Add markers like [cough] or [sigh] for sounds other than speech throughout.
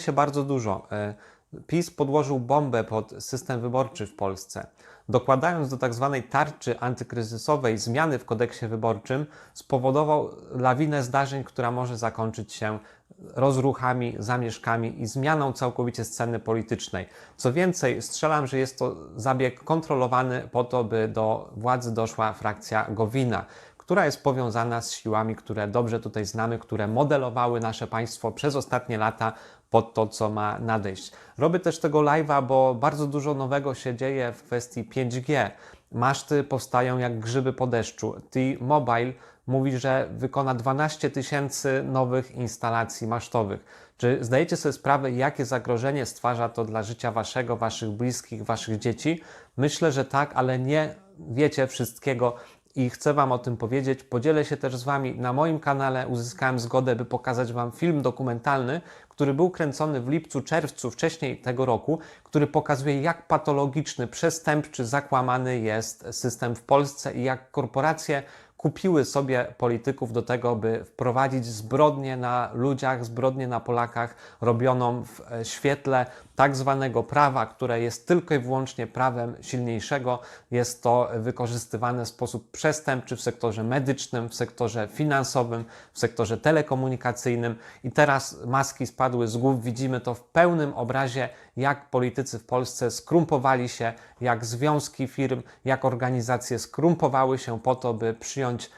się bardzo dużo. E, PiS podłożył bombę pod system wyborczy w Polsce. Dokładając do tak zwanej tarczy antykryzysowej zmiany w kodeksie wyborczym, spowodował lawinę zdarzeń, która może zakończyć się rozruchami, zamieszkami i zmianą całkowicie sceny politycznej. Co więcej, strzelam, że jest to zabieg kontrolowany po to, by do władzy doszła frakcja Gowina która jest powiązana z siłami, które dobrze tutaj znamy, które modelowały nasze państwo przez ostatnie lata pod to, co ma nadejść. Robię też tego live'a, bo bardzo dużo nowego się dzieje w kwestii 5G. Maszty powstają jak grzyby po deszczu. T-Mobile mówi, że wykona 12 tysięcy nowych instalacji masztowych. Czy zdajecie sobie sprawę, jakie zagrożenie stwarza to dla życia waszego, waszych bliskich, waszych dzieci? Myślę, że tak, ale nie wiecie wszystkiego i chcę Wam o tym powiedzieć. Podzielę się też z Wami na moim kanale. Uzyskałem zgodę, by pokazać Wam film dokumentalny, który był kręcony w lipcu, czerwcu wcześniej tego roku, który pokazuje, jak patologiczny, przestępczy, zakłamany jest system w Polsce i jak korporacje kupiły sobie polityków do tego, by wprowadzić zbrodnię na ludziach, zbrodnię na Polakach, robioną w e, świetle tak zwanego prawa, które jest tylko i wyłącznie prawem silniejszego. Jest to wykorzystywane w sposób przestępczy w sektorze medycznym, w sektorze finansowym, w sektorze telekomunikacyjnym. I teraz maski spadły z głów. Widzimy to w pełnym obrazie, jak politycy w Polsce skrumpowali się, jak związki firm, jak organizacje skrumpowały się po to, by przyjąć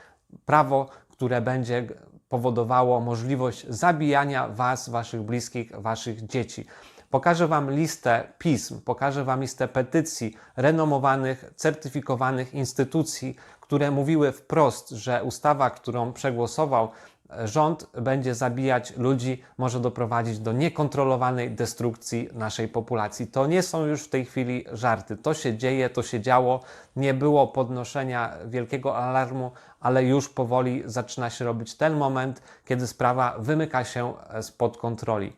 prawo, które będzie powodowało możliwość zabijania Was, Waszych bliskich, Waszych dzieci. Pokażę Wam listę pism, pokażę Wam listę petycji renomowanych, certyfikowanych instytucji, które mówiły wprost, że ustawa, którą przegłosował rząd, będzie zabijać ludzi, może doprowadzić do niekontrolowanej destrukcji naszej populacji. To nie są już w tej chwili żarty. To się dzieje, to się działo. Nie było podnoszenia wielkiego alarmu, ale już powoli zaczyna się robić ten moment, kiedy sprawa wymyka się spod kontroli.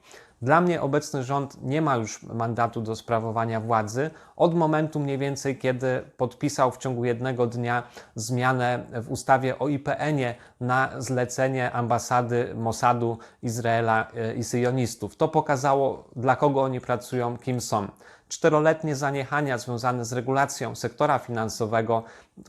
Dla mnie obecny rząd nie ma już mandatu do sprawowania władzy od momentu mniej więcej, kiedy podpisał w ciągu jednego dnia zmianę w ustawie o IPN-ie na zlecenie ambasady Mossadu, Izraela e, i syjonistów. To pokazało, dla kogo oni pracują, kim są czteroletnie zaniechania związane z regulacją sektora finansowego,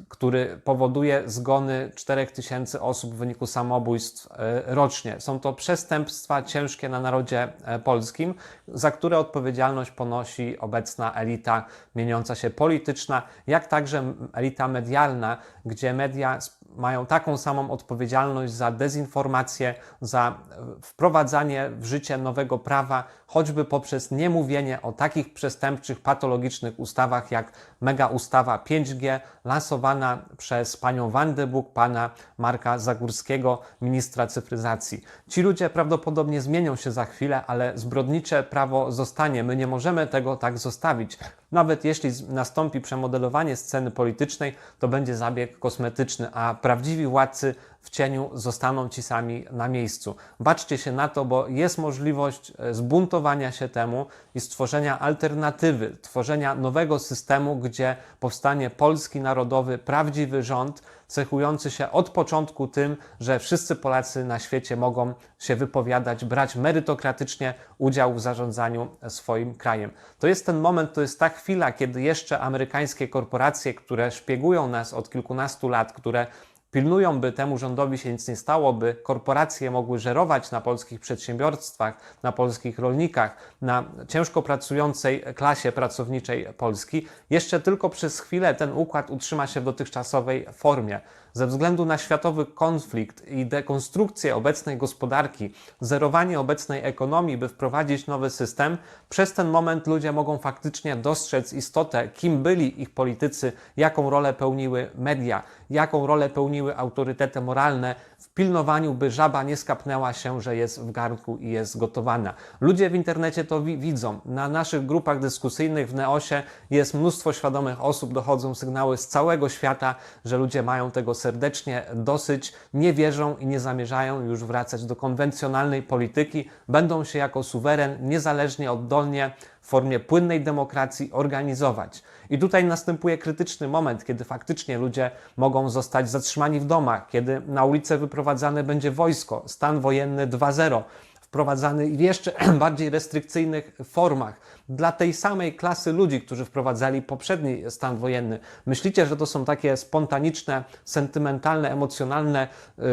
który powoduje zgony 4000 osób w wyniku samobójstw e, rocznie. Są to przestępstwa ciężkie na narodzie e, polskim, za które odpowiedzialność ponosi obecna elita mieniąca się polityczna, jak także elita medialna, gdzie media mają taką samą odpowiedzialność za dezinformację, za wprowadzanie w życie nowego prawa, choćby poprzez niemówienie o takich przestępczych, patologicznych ustawach jak mega ustawa 5G, lansowana przez panią Wandę Buk, pana Marka Zagórskiego, ministra cyfryzacji. Ci ludzie prawdopodobnie zmienią się za chwilę, ale zbrodnicze prawo zostanie. My nie możemy tego tak zostawić. Nawet jeśli nastąpi przemodelowanie sceny politycznej, to będzie zabieg kosmetyczny, a prawdziwi władcy w cieniu zostaną ci sami na miejscu. Baczcie się na to, bo jest możliwość e, zbuntowania się temu i stworzenia alternatywy, tworzenia nowego systemu, gdzie powstanie polski narodowy, prawdziwy rząd, cechujący się od początku tym, że wszyscy Polacy na świecie mogą się wypowiadać, brać merytokratycznie udział w zarządzaniu swoim krajem. To jest ten moment, to jest ta chwila, kiedy jeszcze amerykańskie korporacje, które szpiegują nas od kilkunastu lat, które pilnują, by temu rządowi się nic nie stało, by korporacje mogły żerować na polskich przedsiębiorstwach, na polskich rolnikach, na ciężko pracującej klasie pracowniczej Polski, jeszcze tylko przez chwilę ten układ utrzyma się w dotychczasowej formie. Ze względu na światowy konflikt i dekonstrukcję obecnej gospodarki, zerowanie obecnej ekonomii, by wprowadzić nowy system, przez ten moment ludzie mogą faktycznie dostrzec istotę, kim byli ich politycy, jaką rolę pełniły media, jaką rolę pełniły autorytety moralne w pilnowaniu, by żaba nie skapnęła się, że jest w garnku i jest gotowana. Ludzie w internecie to wi widzą. Na naszych grupach dyskusyjnych w Neosie jest mnóstwo świadomych osób, dochodzą sygnały z całego świata, że ludzie mają tego serdecznie dosyć, nie wierzą i nie zamierzają już wracać do konwencjonalnej polityki, będą się jako suweren niezależnie, oddolnie w formie płynnej demokracji organizować. I tutaj następuje krytyczny moment, kiedy faktycznie ludzie mogą zostać zatrzymani w domach, kiedy na ulicę wyprowadzane będzie wojsko, stan wojenny 2.0 wprowadzany w jeszcze [clears throat] bardziej restrykcyjnych formach dla tej samej klasy ludzi, którzy wprowadzali poprzedni stan wojenny. Myślicie, że to są takie spontaniczne, sentymentalne, emocjonalne y,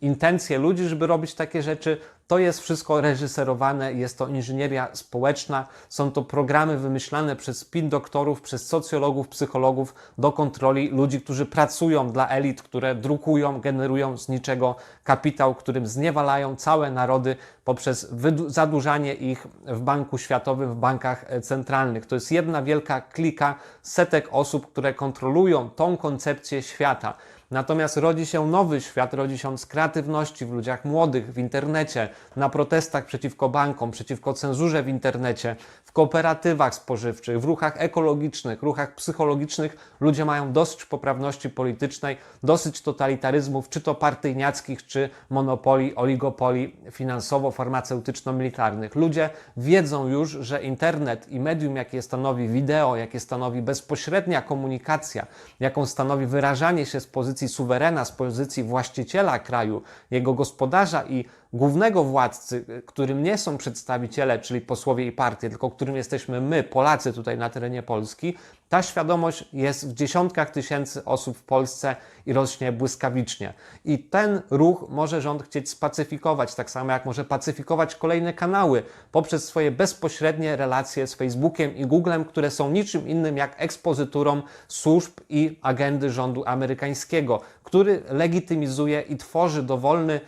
intencje ludzi, żeby robić takie rzeczy? To jest wszystko reżyserowane, jest to inżynieria społeczna, są to programy wymyślane przez spin doktorów, przez socjologów, psychologów do kontroli ludzi, którzy pracują dla elit, które drukują, generują z niczego kapitał, którym zniewalają całe narody poprzez zadłużanie ich w Banku Światowym, w bankach e, centralnych. To jest jedna wielka klika setek osób, które kontrolują tą koncepcję świata. Natomiast rodzi się nowy świat, rodzi się z kreatywności w ludziach młodych, w internecie, na protestach przeciwko bankom, przeciwko cenzurze w internecie, w kooperatywach spożywczych, w ruchach ekologicznych, ruchach psychologicznych. Ludzie mają dosyć poprawności politycznej, dosyć totalitaryzmów, czy to partyjniackich, czy monopoli, oligopoli finansowo-farmaceutyczno-militarnych. Ludzie wiedzą już, że internet i medium, jakie stanowi wideo, jakie stanowi bezpośrednia komunikacja, jaką stanowi wyrażanie się z pozycji suwerena, z pozycji właściciela kraju, jego gospodarza i głównego władcy, którym nie są przedstawiciele, czyli posłowie i partie, tylko którym jesteśmy my, Polacy tutaj na terenie Polski, ta świadomość jest w dziesiątkach tysięcy osób w Polsce i rośnie błyskawicznie. I ten ruch może rząd chcieć spacyfikować, tak samo jak może pacyfikować kolejne kanały poprzez swoje bezpośrednie relacje z Facebookiem i Googlem, które są niczym innym jak ekspozyturą służb i agendy rządu amerykańskiego, który legitymizuje i tworzy dowolny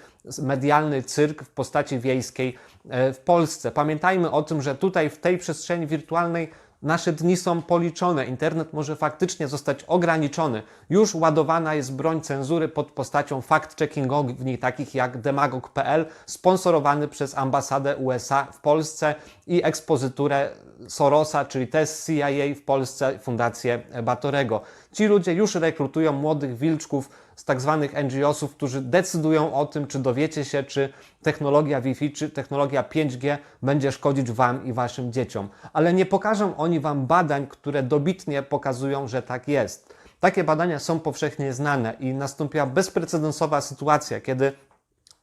medialny cyrk w postaci wiejskiej e, w Polsce. Pamiętajmy o tym, że tutaj w tej przestrzeni wirtualnej nasze dni są policzone. Internet może faktycznie zostać ograniczony. Już ładowana jest broń cenzury pod postacią fact-checkingowni, takich jak demagog.pl, sponsorowany przez ambasadę USA w Polsce i ekspozyturę Sorosa, czyli też CIA w Polsce, Fundację Batorego. Ci ludzie już rekrutują młodych wilczków z tak zwanych NGO-sów, którzy decydują o tym, czy dowiecie się, czy technologia Wi-Fi, czy technologia 5G będzie szkodzić Wam i Waszym dzieciom. Ale nie pokażą oni Wam badań, które dobitnie pokazują, że tak jest. Takie badania są powszechnie znane i nastąpiła bezprecedensowa sytuacja, kiedy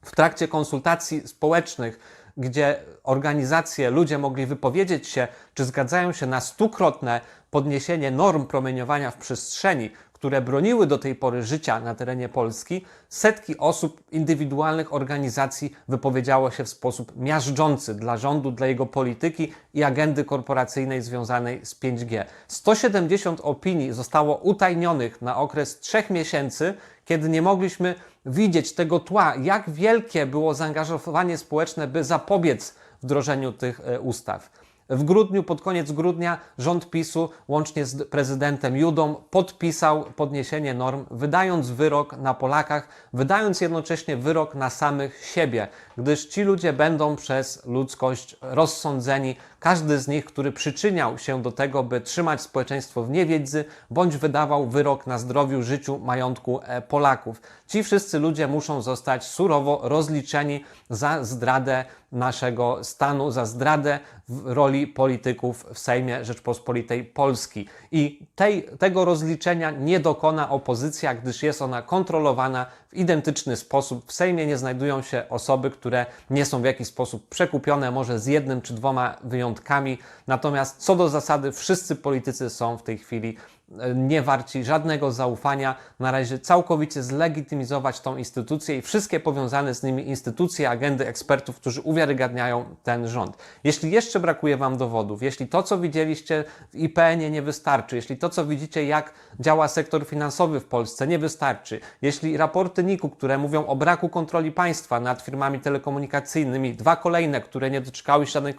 w trakcie konsultacji społecznych, gdzie organizacje, ludzie mogli wypowiedzieć się, czy zgadzają się na stukrotne podniesienie norm promieniowania w przestrzeni, które broniły do tej pory życia na terenie Polski, setki osób, indywidualnych organizacji wypowiedziało się w sposób miażdżący dla rządu, dla jego polityki i agendy korporacyjnej związanej z 5G. 170 opinii zostało utajnionych na okres trzech miesięcy, kiedy nie mogliśmy widzieć tego tła, jak wielkie było zaangażowanie społeczne, by zapobiec wdrożeniu tych e, ustaw. W grudniu, pod koniec grudnia, rząd PiSu łącznie z prezydentem Judą podpisał podniesienie norm, wydając wyrok na Polakach, wydając jednocześnie wyrok na samych siebie, gdyż ci ludzie będą przez ludzkość rozsądzeni. Każdy z nich, który przyczyniał się do tego, by trzymać społeczeństwo w niewiedzy, bądź wydawał wyrok na zdrowiu, życiu, majątku e, Polaków. Ci wszyscy ludzie muszą zostać surowo rozliczeni za zdradę naszego stanu, za zdradę w roli polityków w Sejmie Rzeczpospolitej Polski. I tej, tego rozliczenia nie dokona opozycja, gdyż jest ona kontrolowana identyczny sposób. W Sejmie nie znajdują się osoby, które nie są w jakiś sposób przekupione, może z jednym czy dwoma wyjątkami. Natomiast co do zasady, wszyscy politycy są w tej chwili nie warci żadnego zaufania. Należy całkowicie zlegitymizować tą instytucję i wszystkie powiązane z nimi instytucje, agendy ekspertów, którzy uwiarygadniają ten rząd. Jeśli jeszcze brakuje Wam dowodów, jeśli to, co widzieliście w IPN-ie nie wystarczy, jeśli to, co widzicie, jak działa sektor finansowy w Polsce, nie wystarczy, jeśli raporty NIK-u, które mówią o braku kontroli państwa nad firmami telekomunikacyjnymi, dwa kolejne, które nie doczekały się żadnej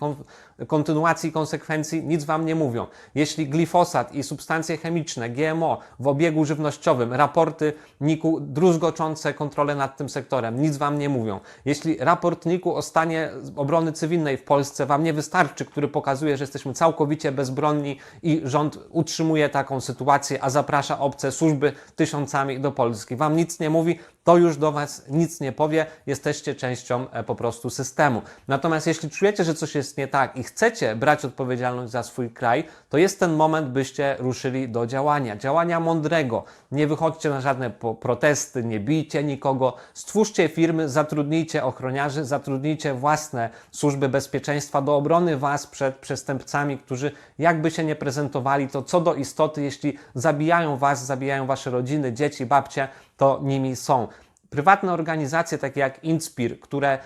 kontynuacji konsekwencji, nic Wam nie mówią. Jeśli glifosat i substancje chemiczne, GMO w obiegu żywnościowym, raporty NIK-u druzgoczące kontrolę nad tym sektorem, nic Wam nie mówią. Jeśli raport NIK-u o stanie obrony cywilnej w Polsce Wam nie wystarczy, który pokazuje, że jesteśmy całkowicie bezbronni i rząd utrzymuje taką sytuację, a zaprasza obce służby tysiącami do Polski, Wam nic nie mówi, to już do Was nic nie powie, jesteście częścią e, po prostu systemu. Natomiast jeśli czujecie, że coś jest nie tak i chcecie brać odpowiedzialność za swój kraj, to jest ten moment, byście ruszyli do działania. Działania mądrego. Nie wychodźcie na żadne protesty, nie bijcie nikogo. Stwórzcie firmy, zatrudnijcie ochroniarzy, zatrudnijcie własne służby bezpieczeństwa do obrony Was przed przestępcami, którzy jakby się nie prezentowali, to co do istoty, jeśli zabijają Was, zabijają Wasze rodziny, dzieci, babcie, to nimi są. Prywatne organizacje takie jak Inspir, które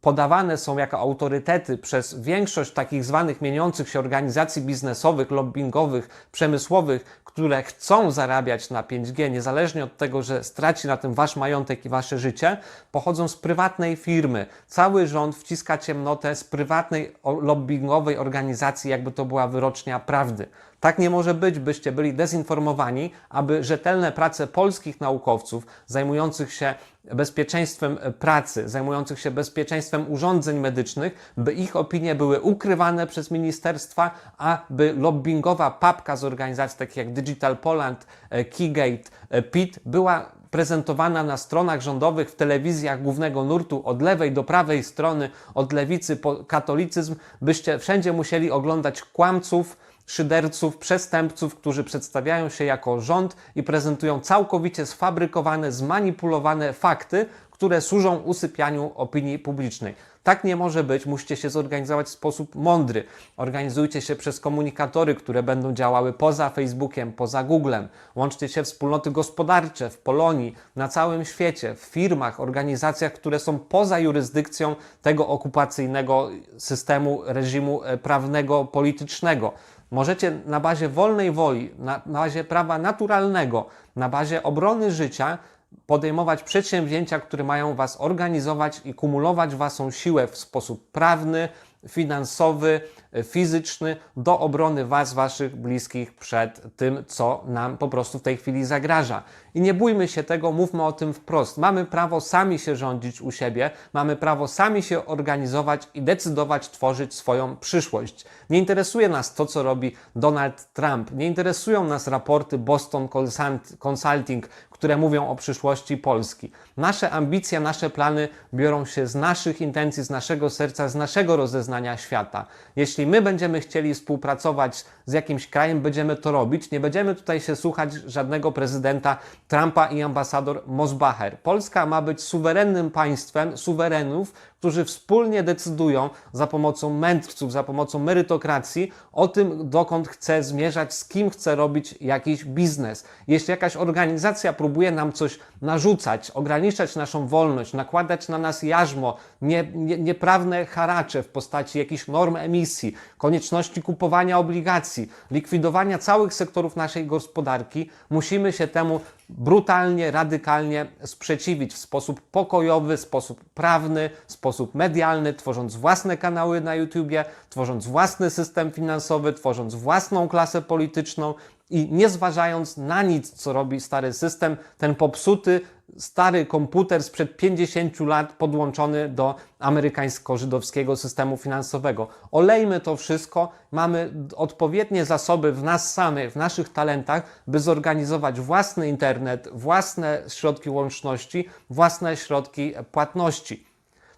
podawane są jako autorytety przez większość takich zwanych mieniących się organizacji biznesowych, lobbyingowych, przemysłowych, które chcą zarabiać na 5G, niezależnie od tego, że straci na tym wasz majątek i wasze życie, pochodzą z prywatnej firmy. Cały rząd wciska ciemnotę z prywatnej lobbyingowej organizacji, jakby to była wyrocznia prawdy. Tak nie może być, byście byli dezinformowani, aby rzetelne prace polskich naukowców zajmujących się bezpieczeństwem e, pracy, zajmujących się bezpieczeństwem urządzeń medycznych, by ich opinie były ukrywane przez ministerstwa, a by lobbyingowa papka z organizacji takich jak Digital Poland, e, Keygate, e, PIT była prezentowana na stronach rządowych, w telewizjach głównego nurtu, od lewej do prawej strony, od lewicy po katolicyzm, byście wszędzie musieli oglądać kłamców, szyderców, przestępców, którzy przedstawiają się jako rząd i prezentują całkowicie sfabrykowane, zmanipulowane fakty, które służą usypianiu opinii publicznej. Tak nie może być, musicie się zorganizować w sposób mądry. Organizujcie się przez komunikatory, które będą działały poza Facebookiem, poza Googlem. Łączcie się w wspólnoty gospodarcze w Polonii, na całym świecie, w firmach, organizacjach, które są poza jurysdykcją tego okupacyjnego systemu, reżimu e, prawnego, politycznego. Możecie na bazie wolnej woli, na bazie prawa naturalnego, na bazie obrony życia podejmować przedsięwzięcia, które mają Was organizować i kumulować Waszą siłę w sposób prawny, finansowy, fizyczny do obrony Was, Waszych bliskich przed tym, co nam po prostu w tej chwili zagraża. I nie bójmy się tego, mówmy o tym wprost. Mamy prawo sami się rządzić u siebie, mamy prawo sami się organizować i decydować, tworzyć swoją przyszłość. Nie interesuje nas to, co robi Donald Trump, nie interesują nas raporty Boston Consult- Consulting, które mówią o przyszłości Polski. Nasze ambicje, nasze plany biorą się z naszych intencji, z naszego serca, z naszego rozeznania świata. Jeśli my będziemy chcieli współpracować z jakimś krajem, będziemy to robić. Nie będziemy tutaj się słuchać żadnego prezydenta Trumpa i ambasador Mosbacher. Polska ma być suwerennym państwem suwerenów, którzy wspólnie decydują za pomocą mędrców, za pomocą merytokracji o tym, dokąd chce zmierzać, z kim chce robić jakiś biznes. Jeśli jakaś organizacja próbuje nam coś narzucać, ograniczać naszą wolność, nakładać na nas jarzmo, nie, nie, nieprawne haracze w postaci jakichś norm emisji, konieczności kupowania obligacji, likwidowania całych sektorów naszej gospodarki, musimy się temu brutalnie, radykalnie sprzeciwić w sposób pokojowy, sposób prawny, sposób medialny, tworząc własne kanały na YouTubie, tworząc własny system finansowy, tworząc własną klasę polityczną i nie zważając na nic, co robi stary system, ten popsuty, stary komputer sprzed 50 lat podłączony do amerykańsko-żydowskiego systemu finansowego. Olejmy to wszystko, mamy odpowiednie zasoby w nas samych, w naszych talentach, by zorganizować własny internet, własne środki łączności, własne środki płatności.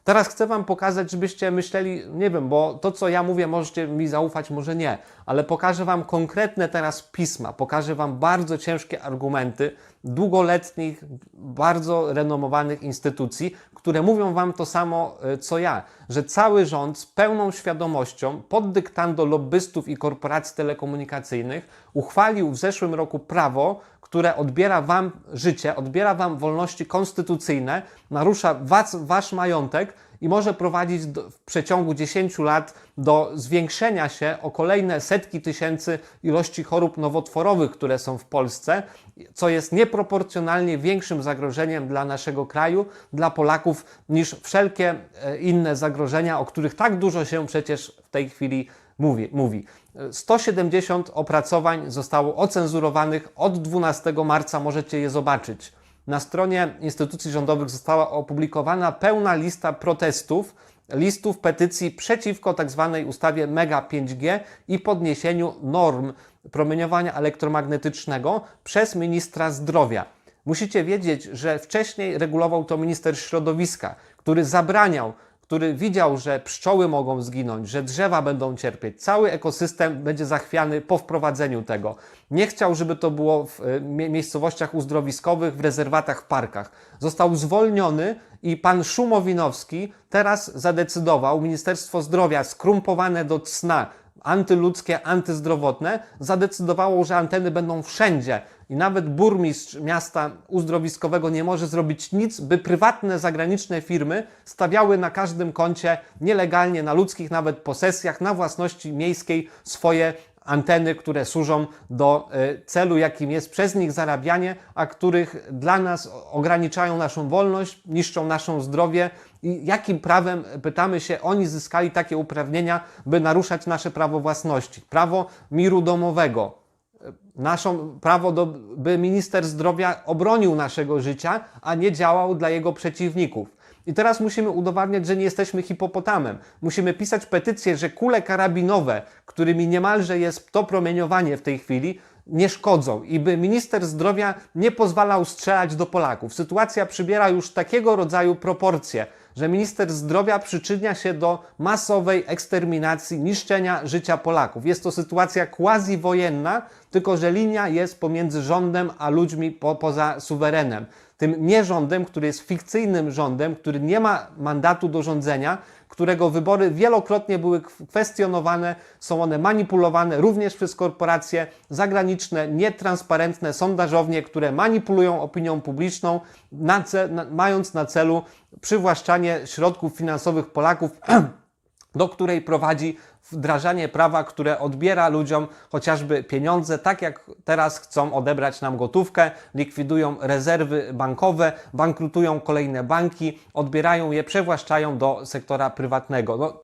Teraz chcę Wam pokazać, żebyście myśleli, nie wiem, bo to, co ja mówię, możecie mi zaufać, może nie, ale pokażę Wam konkretne teraz pisma, pokażę Wam bardzo ciężkie argumenty długoletnich, bardzo renomowanych instytucji, które mówią Wam to samo, y, co ja, że cały rząd z pełną świadomością, pod dyktando lobbystów i korporacji telekomunikacyjnych, uchwalił w zeszłym roku prawo, które odbiera Wam życie, odbiera Wam wolności konstytucyjne, narusza was, Wasz majątek i może prowadzić do, w przeciągu 10 lat do zwiększenia się o kolejne setki tysięcy ilości chorób nowotworowych, które są w Polsce, co jest nieproporcjonalnie większym zagrożeniem dla naszego kraju, dla Polaków, niż wszelkie e, inne zagrożenia, o których tak dużo się przecież w tej chwili mówi. mówi. 170 opracowań zostało ocenzurowanych od 12 marca, możecie je zobaczyć. Na stronie instytucji rządowych została opublikowana pełna lista protestów, listów petycji przeciwko tzw. ustawie Mega 5G i podniesieniu norm promieniowania elektromagnetycznego przez ministra zdrowia. Musicie wiedzieć, że wcześniej regulował to minister środowiska, który zabraniał który widział, że pszczoły mogą zginąć, że drzewa będą cierpieć, cały ekosystem będzie zachwiany po wprowadzeniu tego. Nie chciał, żeby to było w e, mie- miejscowościach uzdrowiskowych, w rezerwatach, w parkach. Został zwolniony i pan Szumowinowski teraz zadecydował, Ministerstwo Zdrowia skrumpowane do cna, antyludzkie, antyzdrowotne, zadecydowało, że anteny będą wszędzie. I nawet burmistrz miasta uzdrowiskowego nie może zrobić nic, by prywatne, zagraniczne firmy stawiały na każdym kącie nielegalnie, na ludzkich nawet posesjach, na własności miejskiej swoje anteny, które służą do e, celu, jakim jest przez nich zarabianie, a których dla nas ograniczają naszą wolność, niszczą naszą zdrowie. I jakim prawem, pytamy się, oni zyskali takie uprawnienia, by naruszać nasze prawo własności, prawo miru domowego, naszą prawo, do, by minister zdrowia obronił naszego życia, a nie działał dla jego przeciwników. I teraz musimy udowadniać, że nie jesteśmy hipopotamem. Musimy pisać petycję, że kule karabinowe, którymi niemalże jest to promieniowanie w tej chwili, nie szkodzą i by minister zdrowia nie pozwalał strzelać do Polaków. Sytuacja przybiera już takiego rodzaju proporcje, że minister zdrowia przyczynia się do masowej eksterminacji, niszczenia życia Polaków. Jest to sytuacja quasi-wojenna, tylko że linia jest pomiędzy rządem a ludźmi po, poza suwerenem. Tym nierządem, który jest fikcyjnym rządem, który nie ma mandatu do rządzenia, którego wybory wielokrotnie były kwestionowane, są one manipulowane również przez korporacje zagraniczne, nietransparentne sondażownie, które manipulują opinią publiczną, na ce- na, mając na celu przywłaszczanie środków finansowych Polaków, [clears throat] do której prowadzi wdrażanie prawa, które odbiera ludziom chociażby pieniądze, tak jak teraz chcą odebrać nam gotówkę, likwidują rezerwy bankowe, bankrutują kolejne banki, odbierają je, przewłaszczają do sektora prywatnego. No,